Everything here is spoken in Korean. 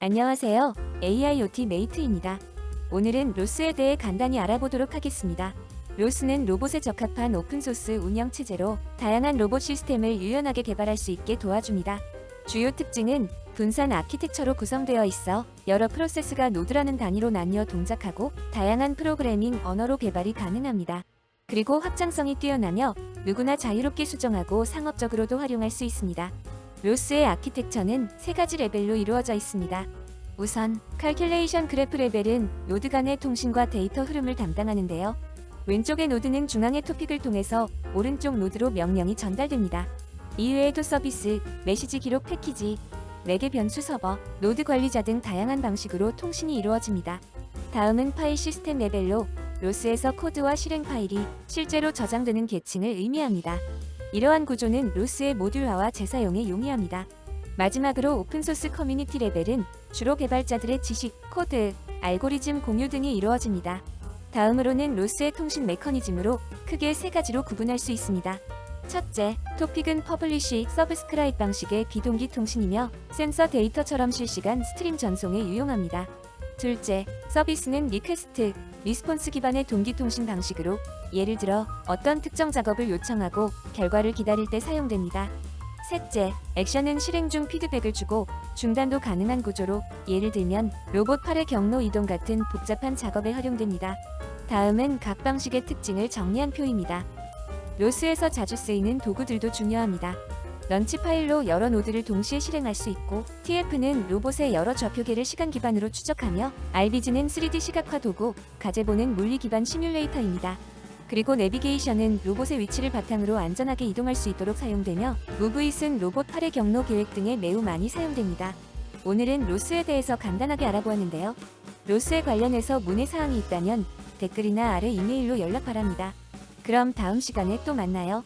안녕하세요. AIoT 메이트입니다. 오늘은 로스에 대해 간단히 알아보도록 하겠습니다. 로스는 로봇에 적합한 오픈소스 운영 체제로 다양한 로봇 시스템을 유연하게 개발할 수 있게 도와줍니다. 주요 특징은 분산 아키텍처로 구성되어 있어 여러 프로세스가 노드라는 단위로 나뉘어 동작하고 다양한 프로그래밍 언어로 개발이 가능합니다. 그리고 확장성이 뛰어나며 누구나 자유롭게 수정하고 상업적으로도 활용할 수 있습니다. 로스의 아키텍처는 세 가지 레벨로 이루어져 있습니다. 우선 칼큘레이션 그래프 레벨은 노드 간의 통신과 데이터 흐름을 담당하는데요. 왼쪽의 노드는 중앙의 토픽을 통해서 오른쪽 노드로 명령이 전달됩니다. 이외에도 서비스, 메시지 기록 패키지, 매개 변수 서버, 노드 관리자 등 다양한 방식으로 통신이 이루어집니다. 다음은 파일 시스템 레벨로 로스에서 코드와 실행 파일이 실제로 저장되는 계층을 의미합니다. 이러한 구조는 로스의 모듈화와 재사용에 용이합니다. 마지막으로 오픈소스 커뮤니티 레벨은 주로 개발자들의 지식, 코드, 알고리즘 공유 등이 이루어집니다. 다음으로는 로스의 통신 메커니즘으로 크게 세 가지로 구분할 수 있습니다. 첫째, 토픽은 퍼블리시, 서브스크라입 방식의 비동기 통신이며 센서 데이터처럼 실시간 스트림 전송에 유용합니다. 둘째, 서비스는 리퀘스트, 리스폰스 기반의 동기 통신 방식으로 예를 들어 어떤 특정 작업을 요청하고 결과를 기다릴 때 사용됩니다. 셋째, 액션은 실행 중 피드백을 주고 중단도 가능한 구조로 예를 들면 로봇 팔의 경로 이동 같은 복잡한 작업에 활용됩니다. 다음은 각 방식의 특징을 정리한 표입니다. 로스에서 자주 쓰이는 도구들도 중요합니다. 런치 파일로 여러 노드를 동시에 실행할 수 있고 TF는 로봇의 여러 좌표계를 시간 기반으로 추적하며 RBG는 3D 시각화 도구, 가제보는 물리 기반 시뮬레이터입니다. 그리고 내비게이션은 로봇의 위치를 바탕으로 안전하게 이동할 수 있도록 사용되며 무브잇은 로봇 팔의 경로 계획 등에 매우 많이 사용됩니다. 오늘은 로스에 대해서 간단하게 알아보았는데요. 로스에 관련해서 문의 사항이 있다면 댓글이나 아래 이메일로 연락 바랍니다. 그럼 다음 시간에 또 만나요.